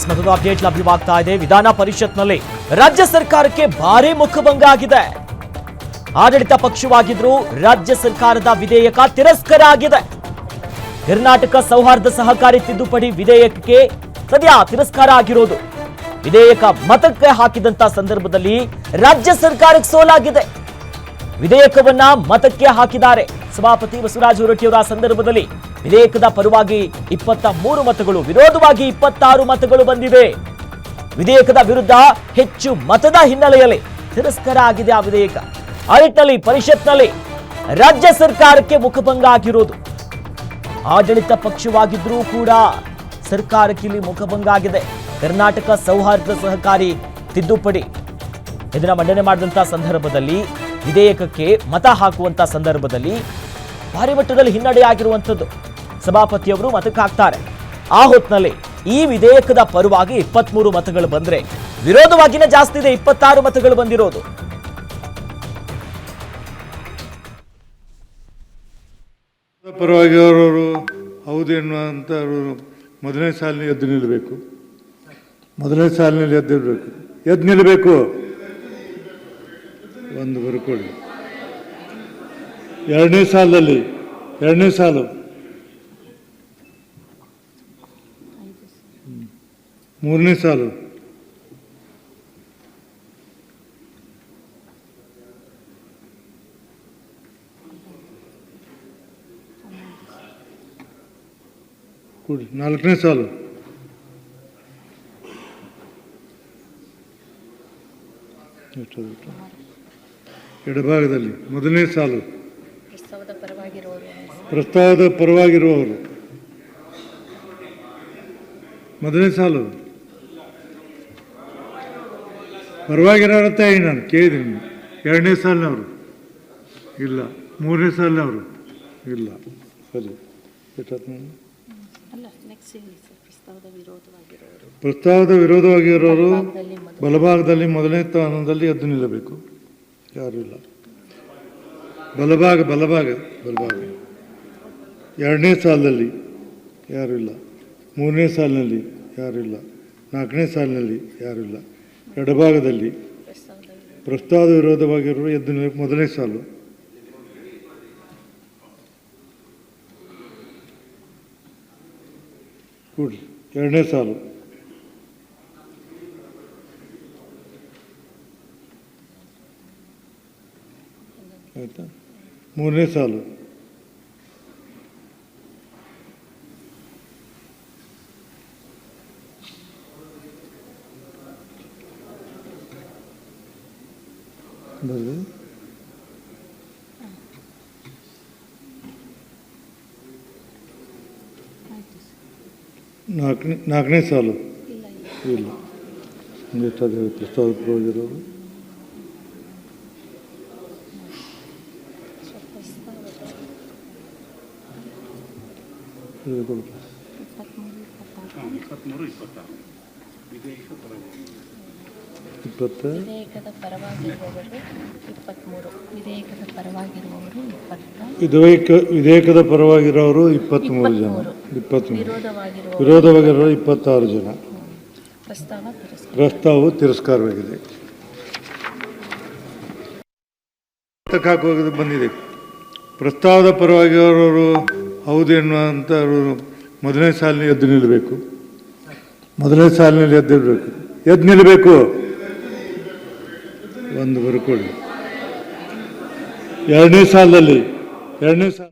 S update ಲಭ್ಯವಾಗ್ತಾ ಇದೆ. ವಿಧಾನ ಪರಿಷತ್ನಲ್ಲಿ ರಾಜ್ಯ ಸರ್ಕಾರಕ್ಕೆ ಭಾರಿ ಮುಖಭಂಗ ಆಗಿದೆ. ಆಡಳಿತ ಪಕ್ಷವಾಗಿದ್ರು ರಾಜ್ಯ ಸರ್ಕಾರದ ವಿಧೇಯಕ ತಿರಸ್ಕಾರ ಆಗಿದೆ. ಕರ್ನಾಟಕ ಸೌಹಾರ್ದ ಸಹಕಾರಿ ತಿದ್ದುಪಡಿ ವಿಧೇಯಕಕ್ಕೆ ಸದ್ಯ ತಿರಸ್ಕಾರ ಆಗಿರೋದು. ವಿಧೇಯಕ ಮತಕ್ಕೆ ಹಾಕಿದಂತ ಸಂದರ್ಭದಲ್ಲಿ ರಾಜ್ಯ ಸರ್ಕಾರಕ್ಕೆ ಸೋಲಾಗಿದೆ. ವಿಧೇಯಕವನ್ನ ಮತಕ್ಕೆ ಹಾಕಿದ್ದಾರೆ. ಸಭಾಪತಿ ಬಸವರಾಜ ಹೊರಟ್ಟಿಯವರ ಸಂದರ್ಭದಲ್ಲಿ ವಿಧೇಯಕದ ಪರವಾಗಿ ಇಪ್ಪತ್ತ ಮೂರು ಮತಗಳು, ವಿರೋಧವಾಗಿ ಇಪ್ಪತ್ತಾರು ಮತಗಳು ಬಂದಿವೆ. ವಿಧೇಯಕದ ವಿರುದ್ಧ ಹೆಚ್ಚು ಮತದ ಹಿನ್ನೆಲೆಯಲ್ಲಿ ತಿರಸ್ಕಾರ ಆಗಿದೆ ಆ ವಿಧೇಯಕ. ಆ ಪರಿಷತ್ನಲ್ಲಿ ರಾಜ್ಯ ಸರ್ಕಾರಕ್ಕೆ ಮುಖಭಂಗ ಆಗಿರೋದು. ಆಡಳಿತ ಪಕ್ಷವಾಗಿದ್ರೂ ಕೂಡ ಸರ್ಕಾರಕ್ಕೆ ಇಲ್ಲಿ ಮುಖಭಂಗ ಆಗಿದೆ. ಕರ್ನಾಟಕ ಸೌಹಾರ್ದ ಸಹಕಾರಿ ತಿದ್ದುಪಡಿ. ಇದನ್ನ ಮಂಡನೆ ಮಾಡಿದಂತ ಸಂದರ್ಭದಲ್ಲಿ, ವಿಧೇಯಕಕ್ಕೆ ಮತ ಹಾಕುವಂತ ಸಂದರ್ಭದಲ್ಲಿ ಭಾರಿ ಮಟ್ಟದಲ್ಲಿ ಹಿನ್ನಡೆ ಆಗಿರುವಂಥದ್ದು ಸಭಾಪತಿಯವರು ಮತಕ್ಕಾಗ್ತಾರೆ. ಆ ಹೊತ್ತಿನಲ್ಲಿ ಈ ವಿಧೇಯಕದ ಪರವಾಗಿ ಇಪ್ಪತ್ಮೂರು ಮತಗಳು ಬಂದರೆ ವಿರೋಧವಾಗಿನ ಜಾಸ್ತಿ ಇದೆ, ಇಪ್ಪತ್ತಾರು ಮತಗಳು ಬಂದಿರೋದು. ಪರವಾಗಿ ಅವರವರು ಹೌದು ಎನ್ನುವಂಥ ಮೊದಲನೇ ಸಾಲಿನ ಎದ್ದು ನಿಲ್ಲಬೇಕು ಮೊದಲನೇ ಸಾಲಿನಲ್ಲಿ ಎದ್ದು ನಿಲ್ಲಬೇಕು ಎದ್ದು ನಿಲ್ಲಬೇಕು ಒಂದು ಬರ್ಕೊಳ್ಳಿ. ಎರಡನೇ ಸಾಲದಲ್ಲಿ ಎರಡನೇ ಸಾಲು. ಮೂರನೇ ಸಾಲು. ಕೊಡಿ ನಾಲ್ಕನೇ ಸಾಲು? ಎಡಭಾಗದಲ್ಲಿ ಮೊದಲನೇ ಸಾಲು. ಪ್ರಸ್ತಾವದ ಪರವಾಗಿರುವವರು ಮೊದಲನೇ ಸಾಲು. ಪರವಾಗಿರೋರಂತ ಹೇಳಿ ನಾನು ಕೇಳಿದ್ದೀನಿ. ಎರಡನೇ ಸಾಲಿನವರು. ಇಲ್ಲ ಮೂರನೇ ಸಾಲಿನವರು. ಇಲ್ಲ. ಸರಿ. ಪ್ರಸ್ತಾವದ ವಿರೋಧವಾಗಿರೋರು. ಬಲಭಾಗದಲ್ಲಿ ಮೊದಲನೇ ಸ್ಥಾನದಲ್ಲಿ ಎದ್ದು ನಿಲ್ಲಬೇಕು. ಯಾರು ಇಲ್ಲ. ಬಲಭಾಗ ಬಲಭಾಗ ಬಲಭಾಗ. ಎರಡನೇ ಸಾಲಿನಲ್ಲಿ ಯಾರು ಇಲ್ಲ. ಮೂರನೇ ಸಾಲಿನಲ್ಲಿ ಯಾರು ಇಲ್ಲ. ನಾಲ್ಕನೇ ಸಾಲಿನಲ್ಲಿ ಯಾರು ಇಲ್ಲ. ಎಡಭಾಗದಲ್ಲಿ ಪ್ರಸ್ತಾವದ ವಿರೋಧವಾಗಿರುವ ಎದ್ದು ಮೊದಲನೇ ಸಾಲು. ಎರಡನೇ ಸಾಲು. ಆಯ್ತಾ? ಮೂರನೇ ಸಾಲು. ಬರ್ರಿ ಆಯಿತು ನಾಲ್ಕನೇ ನಾಲ್ಕನೇ ಸಾಲು. ಇಲ್ಲ. ಇಲ್ಲ ಇಲ್ಲ ಎಷ್ಟಾದ ಪ್ರಸ್ತಾವ ಕೊಡು. ಇಪ್ಪತ್ತ್ಮೂರು ಇಪ್ಪತ್ತಾರು. ಇಪ್ಪತ್ತ ವಿಧೇಯಕದ ಪರವಾಗಿರುವವರು ಇಪ್ಪತ್ತ್ಮೂರು ವಿಧೇಯಕದ ಪರವಾಗಿರುವವರು ಇಪ್ಪತ್ತ ವಿಧೇಯಕ ವಿಧೇಯಕದ ಪರವಾಗಿರೋರು ಇಪ್ಪತ್ತ್ಮೂರು ಜನ. ಇಪ್ಪತ್ತ್ಮೂರು. ವಿರೋಧವಾಗಿರುವ ವಿರೋಧವಾಗಿರೋರು ಇಪ್ಪತ್ತಾರು ಜನ. ಪ್ರಸ್ತಾವ ತಿರಸ್ಕಾರ. ಪ್ರಸ್ತಾವವು ತಿರಸ್ಕಾರವಾಗಿದೆ. ಹಾಕುವಾಗ ಬಂದಿದೆ. ಪ್ರಸ್ತಾವದ ಪರವಾಗಿರೋರು ಹೌದು ಎನ್ನುವಂಥ ಮೊದಲನೇ ಸಾಲಿನಲ್ಲಿ ಎದ್ದು ನಿಲ್ಲಬೇಕು. ಮೊದಲನೇ ಸಾಲಿನಲ್ಲಿ ಎದ್ದು ನಿಲ್ಲಬೇಕು. ಎದ್ದು ನಿಲ್ಲಬೇಕು. ಒಂದು ಬರ್ಕೊಳ್ಳಿ. ಎರಡನೇ ಸಾಲದಲ್ಲಿ ಎರಡನೇ ಸಾಲ